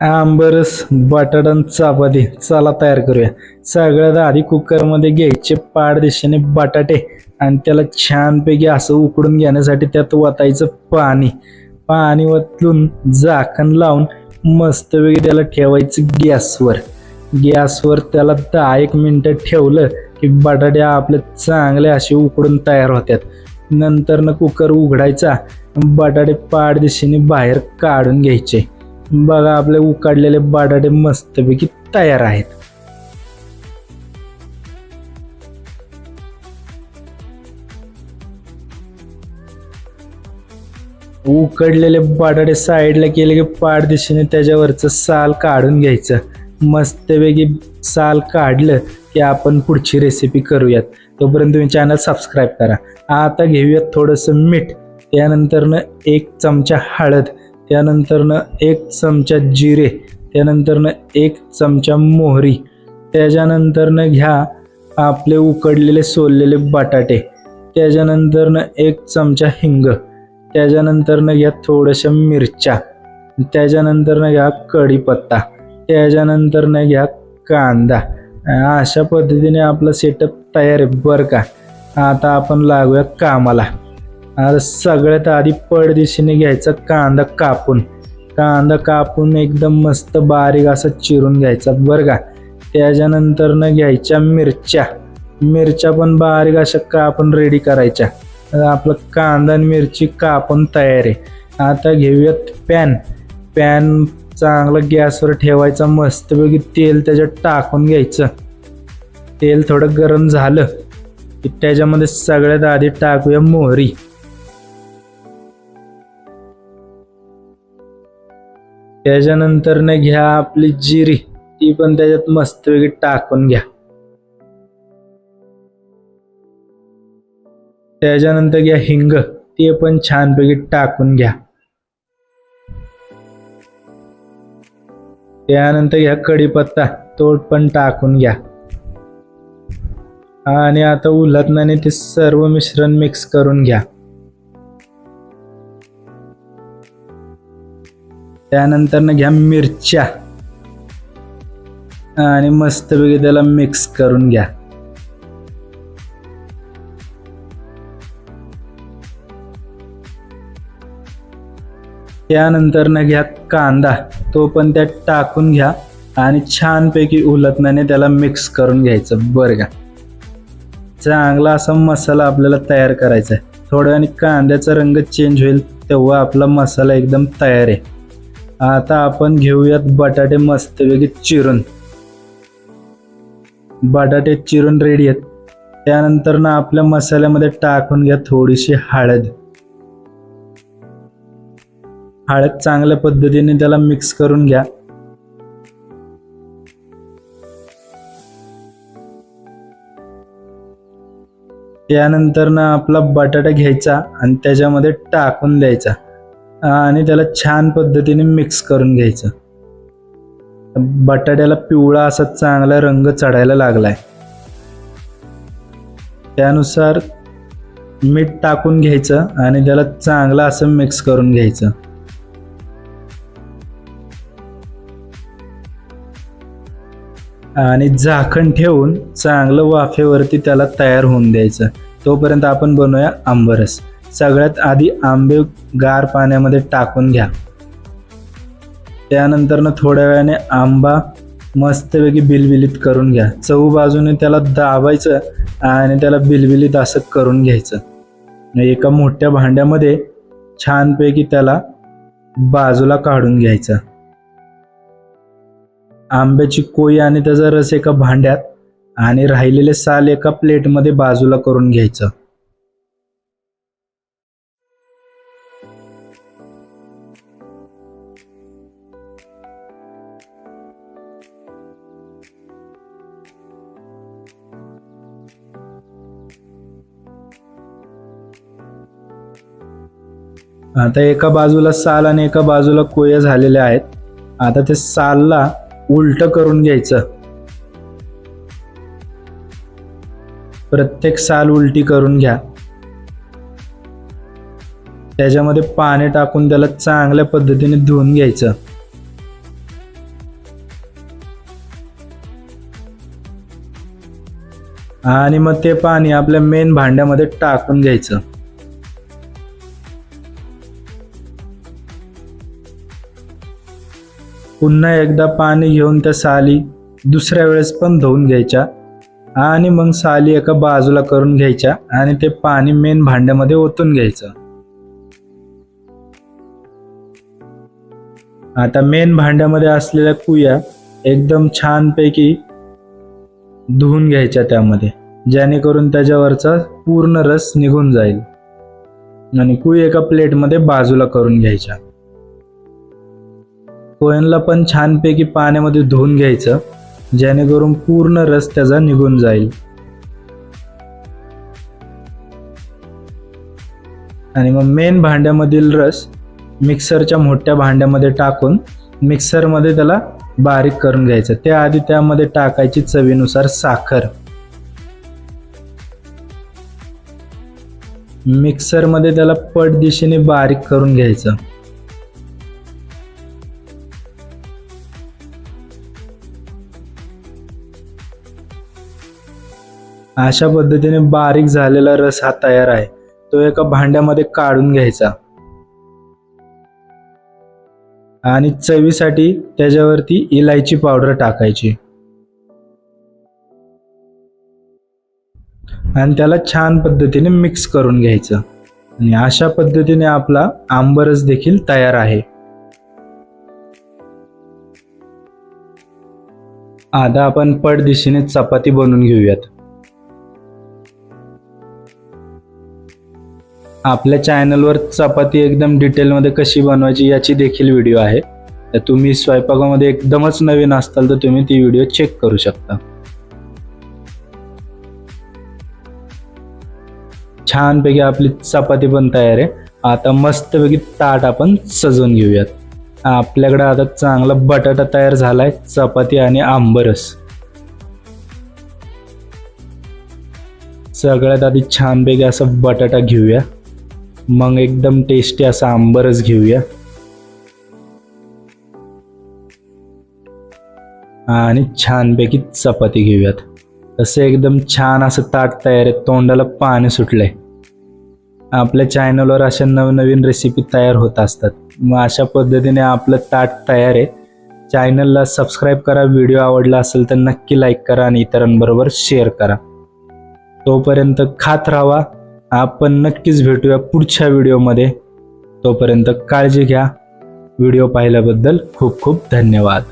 आंबरस बटाटा आणि चपाती. चला तयार करूया. सगळ्यात आधी कुकरमध्ये घ्यायचे पाड दिशेने बटाटे आणि त्याला छानपैकी असं उकडून घेण्यासाठी त्यात वतायचं पाणी. पाणी वतलून झाकण लावून मस्तपैकी त्याला ठेवायचं गॅसवर. गॅसवर त्याला दहा एक मिनटं ठेवलं की बटाटे आपले चांगले असे उकडून तयार होतात. नंतरनं कुकर उघडायचा. बटाटे पाड दिशेने बाहेर काढून घ्यायचे. बघा आपले उकडलेले बटाटे मस्तपैकी तयार आहेत. उकडलेले बटाटे साईडला केले की पाड दिशेने त्याच्यावरचं साल काढून घ्यायचं. मस्तपैकी साल काढलं की आपण पुढची रेसिपी करूयात. तोपर्यंत तुम्ही चॅनल सबस्क्राईब करा. आता घेऊयात थोडंसं मीठ. त्यानंतरनं एक चमचा हळद. त्यानंतरनं एक चमचा जिरे त्यानंतरनं एक चमचा मोहरी त्याच्यानंतरनं घ्या आपले उकडलेले सोललेले बटाटे त्याच्यानंतरनं एक चमचा हिंग त्याच्यानंतरनं घ्या थोड्याशा मिरच्या त्याच्यानंतरनं घ्या कढीपत्ता त्याच्यानंतरनं घ्या कांदा. अशा पद्धतीने आपलं सेटअप तयार आहे बरं का. आता आपण लागूया कामाला. आता सगळ्यात आधी पडदिशीने घ्यायचा कांदा कापून. कांदा कापून एकदम मस्त बारीक असा चिरून घ्यायचा बरं का. त्याच्यानंतरनं घ्यायच्या मिरच्या. मिरच्या पण बारीक अशा कापून रेडी करायच्या. आपलं कांदा आणि मिरची कापून तयार आहे. आता घेऊयात पॅन पॅन चांगलं गॅसवर ठेवायचा मस्तपैकी तेल त्याच्यात टाकून घ्यायचं. तेल थोडं गरम झालं की त्याच्यामध्ये सगळ्यात आधी टाकूया मोहरी. त्याच्यानंतर घ्या आपली जिरी ती पण त्याच्यात मस्तपैकी टाकून घ्या. त्याच्यानंतर घ्या हिंग ते पण छानपैकी टाकून घ्या. त्यानंतर घ्या कढीपत्ता तो पण टाकून घ्या. आणि आता उलटण्याने ते सर्व मिश्रण मिक्स करून घ्या. त्यानंतर घ्या मिरच्या. आणि मस्तपैकी त्याला मिक्स करून घ्या. त्यानंतर घ्या कांदा. तो पण त्यात टाकून घ्या आणि छानपैकी उलटण्याने त्याला मिक्स करून घ्यायचं. बरं का? चांगला असा मसाला आपल्याला तयार करायचा आहे. थोड्या आणि कांद्याचा रंग चेंज होईल तेव्हा आपला मसाला एकदम तयार आहे. आता आपण घेऊयात बटाटे मस्तपैकी चिरून. बटाटे चिरून रेडी आहेत. त्यानंतर ना आपल्या मसाल्यामध्ये टाकून घ्या थोडीशी हळद. हळद चांगल्या पद्धतीने त्याला मिक्स करून घ्या. त्यानंतर ना आपला बटाटा घ्यायचा आणि त्याच्यामध्ये टाकून द्यायचा. आणि त्याला छान पद्धतीने मिक्स करून घ्यायचं. बटाट्याला पिवळा असा चांगला रंग चढायला लागलाय. त्यानुसार मीठ टाकून घ्यायचं आणि त्याला चांगलं असं मिक्स करून घ्यायचं. आणि झाकण ठेवून चांगलं वाफेवरती त्याला तयार होऊन द्यायचं. तोपर्यंत आपण बनवूया आंबरस. सगळ्यात आधी आंबे गार पाण्यामध्ये टाकून घ्या. त्यानंतरनं थोड्या वेळाने आंबा मस्तपैकी बिलबिलीत करून घ्या. चहू बाजूने त्याला दाबायचं आणि त्याला बिलबिलीत असं करून घ्यायचं. एका मोठ्या भांड्यामध्ये छानपैकी त्याला बाजूला काढून घ्यायचं. आंब्याची कोई आणि त्याचा रस एका भांड्यात आणि राहिलेले साल एका प्लेटमध्ये बाजूला करून घ्यायचं. आता एका बाजूला साल आणि एका बाजूला कोया झालेल्या आहेत. आता ते सालला उलट करून घ्यायचं. प्रत्येक साल उलटी करून घ्या. त्याच्यामध्ये पाणी टाकून त्याला चांगल्या पद्धतीने धुवून घ्यायचं. आणि मग ते पाणी आपल्या मेन भांड्यामध्ये टाकून घ्यायचं. पुन्हा एकदा पाणी घेऊन त्या साली दुसऱ्या वेळेस पण धुवून घ्यायच्या. आणि मग साली एका बाजूला करून घ्यायच्या आणि ते पाणी मेन भांड्यामध्ये ओतून घ्यायचं. आता मेन भांड्यामध्ये असलेल्या कुया एकदम छानपैकी धुवून घ्यायच्या त्यामध्ये जेणेकरून त्याच्यावरचा पूर्ण रस निघून जाईल. आणि कुई एका प्लेटमध्ये बाजूला करून घ्यायच्या. कोयनला पण छानपैकी पाण्यामध्ये धुवून घ्यायचं जेणेकरून पूर्ण रस त्याचा निघून जाईल. आणि मग मेन भांड्यामधील रस मिक्सरच्या मोठ्या भांड्यामध्ये टाकून मिक्सरमध्ये त्याला बारीक करून घ्यायचं. त्याआधी त्यामध्ये टाकायची चवीनुसार साखर. मिक्सरमध्ये त्याला पट दिशेने बारीक करून घ्यायचं. अशा पद्धतीने बारीक झालेला रस हा तयार आहे. तो एका भांड्यामध्ये काढून घ्यायचा. आणि चवीसाठी त्याच्यावरती इलायची पावडर टाकायची. आणि त्याला छान पद्धतीने मिक्स करून घ्यायचं. आणि अशा पद्धतीने आपला आंबरस देखील तयार आहे. आता आपण पडदिशीने चपाती बनवून घेऊयात. आपल्या चॅनलवर चपाती एकदम डिटेलमध्ये कशी बनवायची याची देखील व्हिडिओ आहे. तर तुम्ही स्वयंपाकामध्ये एकदमच नवीन असताल तर तुम्ही ती व्हिडिओ चेक करू शकता. छानपैकी आपली चपाती पण तयार आहे. आता मस्तपैकी ताट आपण सजवून घेऊयात. आपल्याकडे आता चांगला बटाटा तयार झालाय चपाती आणि आंबरस. सगळ्यात आधी छानपैकी असा बटाटा घेऊया. मग एकदम टेस्टी असा आंबरच घेऊया. आणि छानपैकी चपाती घेऊयात. तसं एकदम छान असं ताट तयार आहे तोंडाला पाणी सुटलंय. आपल्या चॅनलवर अशा नवनवीन रेसिपी तयार होत असतात. मग अशा पद्धतीने आपलं ताट तयार आहे. चॅनलला सबस्क्राईब करा व्हिडिओ आवडला असेल तर नक्की लाईक करा आणि इतरांबरोबर शेअर करा. तोपर्यंत खात राहा. आपण नक्कीच भेटूया पुढच्या व्हिडिओमध्ये. तोपर्यंत काळजी घ्या. व्हिडिओ पाहिल्याबद्दल खूप खूप धन्यवाद.